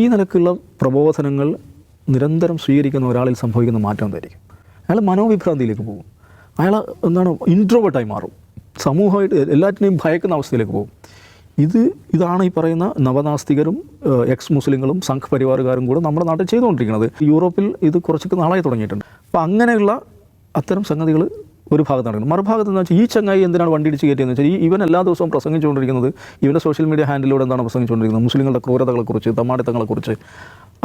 ഈ നിലക്കുള്ള പ്രബോധനങ്ങൾ നിരന്തരം സ്വീകരിക്കുന്ന ഒരാളിൽ സംഭവിക്കുന്ന മാറ്റം എന്തായിരിക്കും? അയാൾ മനോവിഭ്രാന്തിയിലേക്ക് പോകും. അയാൾ എന്താണ് ഇൻട്രോവേർട്ടായി മാറും. സമൂഹമായിട്ട് എല്ലാറ്റിനെയും ഭയക്കുന്ന അവസ്ഥയിലേക്ക് പോകും. ഇത് ഇതാണ് ഈ പറയുന്ന നവനാസ്തികരും എക്സ് മുസ്ലിങ്ങളും സംഘ് പരിവാറുകാരും കൂടെ നമ്മുടെ നാട്ടിൽ ചെയ്തുകൊണ്ടിരിക്കുന്നത്. യൂറോപ്പിൽ ഇത് കുറച്ചൊക്കെ നാളായി തുടങ്ങിയിട്ടുണ്ട്. അപ്പോൾ അങ്ങനെയുള്ള അത്തരം സംഗതികൾ ഒരു ഭാഗത്ത് നടക്കുന്നത് മറുഭാഗത്ത് എന്ന് വെച്ചാൽ ഈ ചങ്ങായി എന്തിനാണ് വണ്ടി ഇടിച്ച് കയറ്റിയെന്ന് വെച്ചാൽ ഈ ഇവൻ എല്ലാ ദിവസവും പ്രസംഗിച്ചുകൊണ്ടിരിക്കുന്നത് ഇവന്റെ സോഷ്യൽ മീഡിയ ഹാൻഡിലൂടെ എന്താണ് പ്രസംഗിച്ചുകൊണ്ടിരിക്കുന്നത്? മുസ്ലിങ്ങളുടെ ക്രൂരതകളെക്കുറിച്ച് തമാടിത്തങ്ങളെക്കുറിച്ച്.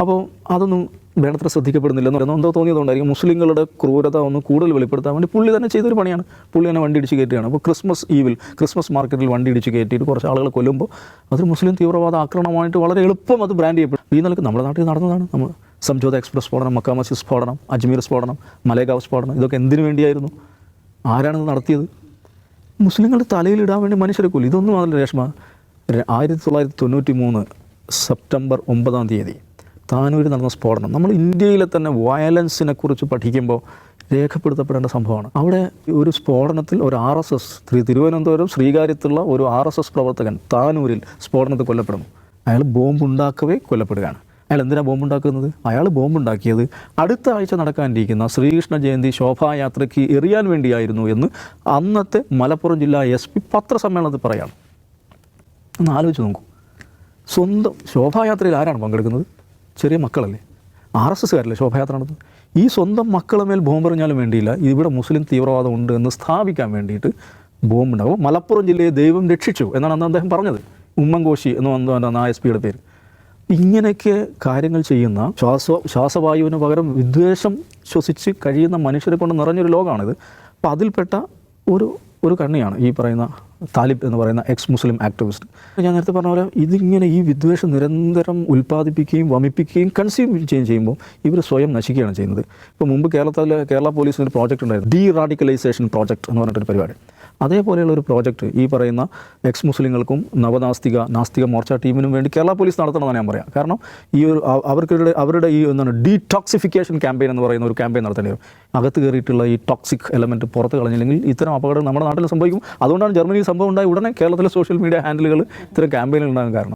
അപ്പോൾ അതൊന്നും വേണ്ടത്ര ശ്രദ്ധിക്കപ്പെടുന്നില്ലെന്ന് പറയുന്നത് എന്തോ തോന്നിയതുകൊണ്ടായിരിക്കും മുസ്ലിങ്ങളുടെ ക്രൂരത ഒന്ന് കൂടുതൽ വെളിപ്പെടുത്താൻ വേണ്ടി പുള്ളി തന്നെ ചെയ്തൊരു പണിയാണ്. പുള്ളി തന്നെ വണ്ടി ഇടിച്ച് കയറ്റുകയാണ്. അപ്പോൾ ക്രിസ്മസ് ഈവിൽ ക്രിസ്മസ് മാർക്കറ്റിൽ വണ്ടി ഇടിച്ച് കയറ്റിയിട്ട് കുറച്ച് ആളുകളെ കൊല്ലുമ്പോൾ അതൊരു മുസ്ലിം തീവ്രവാദ ആക്രമണമായിട്ട് വളരെ എളുപ്പം അത് ബ്രാൻഡ് ചെയ്യപ്പെടും. ഈ നിലയ്ക്ക് നമ്മുടെ നാട്ടിൽ നടന്നതാണ്. നമ്മൾ സംജോത എക്സ്പ്രസ് സ്ഫോടനം മക്കാമസി സ്ഫോടനം അജ്മീർ സ്ഫോടനം മലേഗാവ് സ്ഫോടനം ഇതൊക്കെ എന്തിനു വേണ്ടിയായിരുന്നു? ആരാണിത് നടത്തിയത്? മുസ്ലിങ്ങളുടെ തലയിലിടാൻ വേണ്ടി മനുഷ്യരെ കൊല്ലു. ഇതൊന്നും അതല്ല രേഷ്മ. ആയിരത്തി തൊള്ളായിരത്തി തൊണ്ണൂറ്റി മൂന്ന് സെപ്റ്റംബർ ഒമ്പതാം തീയതി താനൂരിൽ നടന്ന സ്ഫോടനം. നമ്മൾ ഇന്ത്യയിലെ തന്നെ വയലൻസിനെ കുറിച്ച് പഠിക്കുമ്പോൾ രേഖപ്പെടുത്തപ്പെടേണ്ട സംഭവമാണ്. അവിടെ ഒരു സ്ഫോടനത്തിൽ ഒരു ആർ എസ് എസ് തിരുവനന്തപുരം ശ്രീകാര്യത്തുള്ള ഒരു ആർ എസ് എസ് പ്രവർത്തകൻ താനൂരിൽ സ്ഫോടനത്തിൽ കൊല്ലപ്പെടുന്നു. അയാൾ ബോംബ് ഉണ്ടാക്കവേ കൊല്ലപ്പെടുകയാണ്. അയാൾ എന്തിനാണ് ബോംബുണ്ടാക്കുന്നത്? അയാൾ ബോംബുണ്ടാക്കിയത് അടുത്ത ആഴ്ച നടക്കാനിരിക്കുന്ന ശ്രീകൃഷ്ണ ജയന്തി ശോഭായാത്രയ്ക്ക് എറിയാൻ വേണ്ടിയായിരുന്നു എന്ന് അന്നത്തെ മലപ്പുറം ജില്ലാ എസ് പി പത്രസമ്മേളനത്തിൽ പറയാണ്. ഒന്ന് ആലോചിച്ച് നോക്കൂ. സ്വന്തം ശോഭായാത്രയിൽ ആരാണ് പങ്കെടുക്കുന്നത്? ചെറിയ മക്കളല്ലേ? ആർ എസ് എസ്സുകാരല്ലേ ശോഭായാത്ര നടത്തുന്നത് ഈ സ്വന്തം മക്കളെ മേൽ ബോംബെറിഞ്ഞാലും വേണ്ടിയില്ല. ഇവിടെ മുസ്ലിം തീവ്രവാദം ഉണ്ട് എന്ന് സ്ഥാപിക്കാൻ വേണ്ടിയിട്ട് ബോംബുണ്ടാവും. മലപ്പുറം ജില്ലയെ ദൈവം രക്ഷിച്ചു എന്നാണ് അന്ന് അദ്ദേഹം പറഞ്ഞത്. ഉമ്മൻകോശി എന്ന് വന്നു ആ എസ് പിയുടെ പേര്. ഇങ്ങനെയൊക്കെ കാര്യങ്ങൾ ചെയ്യുന്ന ശ്വാസ ശ്വാസവായുവിന് പകരം വിദ്വേഷം ശ്വസിച്ച് കഴിയുന്ന മനുഷ്യരെ കൊണ്ട് നിറഞ്ഞൊരു ലോകമാണിത്. അപ്പോൾ അതിൽപ്പെട്ട ഒരു ഒരു കണ്ണിയാണ് ഈ പറയുന്ന താലിബ് എന്ന് പറയുന്ന എക്സ് മുസ്ലിം ആക്ടിവിസ്റ്റ് ഞാൻ നേരത്തെ പറഞ്ഞ പോലെ ഇതിങ്ങനെ ഈ വിദ്വേഷം നിരന്തരം ഉൽപ്പാദിപ്പിക്കുകയും വമിപ്പിക്കുകയും കൺസ്യൂം ചെയ്യുകയും ചെയ്യുമ്പോൾ ഇവർ സ്വയം നശിക്കുകയാണ് ചെയ്യുന്നത്. ഇപ്പോൾ മുമ്പ് കേരളത്തിൽ കേരള പോലീസിന് ഒരു പ്രോജക്റ്റ് ഉണ്ടായിരുന്നു. ഡി റാഡിക്കലൈസേഷൻ പ്രോജക്റ്റ് എന്ന് പറഞ്ഞിട്ടൊരു പരിപാടി. അതേപോലെയുള്ള ഒരു പ്രോജക്റ്റ് ഈ പറയുന്ന എക്സ് മുസ്ലിങ്ങൾക്കും നവനാസ്തിക നാസ്തിക മോർച്ച ടീമിനും വേണ്ടി കേരള പോലീസ് നടത്തണമെന്ന് ഞാൻ പറയാം. കാരണം ഈ ഒരു അവ- അവർക്കിടെ അവരുടെ ഈ എന്താണ് ഡീടോക്സിഫിക്കേഷൻ ക്യാമ്പയിൻ എന്ന് പറയുന്ന ഒരു ക്യാമ്പയിൻ നടത്തേണ്ടി വരും. അകത്ത് കയറിയിട്ടുള്ള ഈ ടോക്സിക് എലമെന്റ് പുറത്ത് കളഞ്ഞില്ലെങ്കിൽ ഇത്തരം അപകടം നമ്മുടെ നാട്ടിൽ സംഭവിക്കും. അതുകൊണ്ടാണ് ജർമ്മനിയിൽ സംഭവം ഉണ്ടായി ഉടനെ കേരളത്തിലെ സോഷ്യൽ മീഡിയ ഹാൻഡിലുകൾ ഇത്തരം ക്യാമ്പയിനുകൾ ഉണ്ടാകാൻ കാരണം.